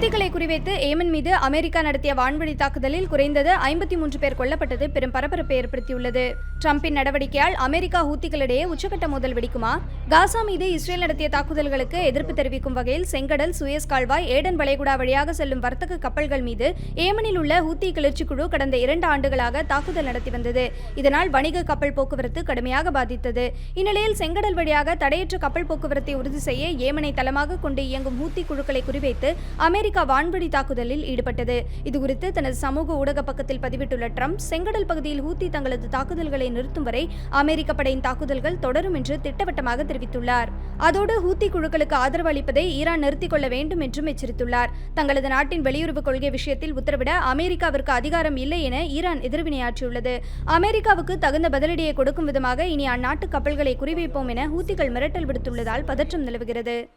ஹூத்திகளை குறிவைத்து ஏமன் மீது அமெரிக்கா நடத்திய வான்வழி தாக்குதலில் குறைந்தது ஐம்பத்தி மூன்று பேர் கொல்லப்பட்டது பெரும் பரபரப்பை ஏற்படுத்தியுள்ளது. டிரம்பின் நடவடிக்கையால் அமெரிக்கா ஹூத்திகளிடையே உச்சக்கட்ட மோதல் வெடிக்குமா? காசா மீது இஸ்ரேல் நடத்திய தாக்குதல்களுக்கு எதிர்ப்பு தெரிவிக்கும் வகையில் செங்கடல் சுயஸ் கால்வாய் ஏடன் வளைகுடா வழியாக செல்லும் வர்த்தக கப்பல்கள் மீது ஏமனில் உள்ள ஹூத்தி கிளர்ச்சி குழு கடந்த இரண்டு ஆண்டுகளாக தாக்குதல் நடத்தி வந்தது. இதனால் வணிக கப்பல் போக்குவரத்து கடுமையாக பாதித்தது. இந்நிலையில் செங்கடல் வழியாக தடையற்ற கப்பல் போக்குவரத்தை உறுதி செய்ய ஏமனை தளமாக கொண்டு இயங்கும் ஹூத்தி குழுக்களை குறிவைத்து அமெரிக்க வான்வழி தாக்குதலில் ஈடுபட்டது. இதுகுறித்து தனது சமூக ஊடக பக்கத்தில் பதிவிட்டுள்ள ட்ரம்ப் செங்கடல் பகுதியில் ஹூத்தி தங்களது தாக்குதல்களை நிறுத்தும் வரை அமெரிக்க படையின் தாக்குதல்கள் தொடரும் என்று திட்டவட்டமாக தெரிவித்துள்ளார். அதோடு ஹூத்தி குழுக்களுக்கு ஆதரவு அளிப்பதை ஈரான் நிறுத்திக் கொள்ள வேண்டும் என்றும் எச்சரித்துள்ளார். தங்களது நாட்டின் வெளியுறவு கொள்கை விஷயத்தில் உத்தரவிட அமெரிக்காவிற்கு அதிகாரம் இல்லை என ஈரான் எதிர்வினையாற்றியுள்ளது. அமெரிக்காவுக்கு தகுந்த பதிலடியை கொடுக்கும் விதமாக இனி அந்நாட்டு கப்பல்களை குறிவைப்போம் என ஹூத்திகள் மிரட்டல் விடுத்துள்ளதால் பதற்றம் நிலவுகிறது.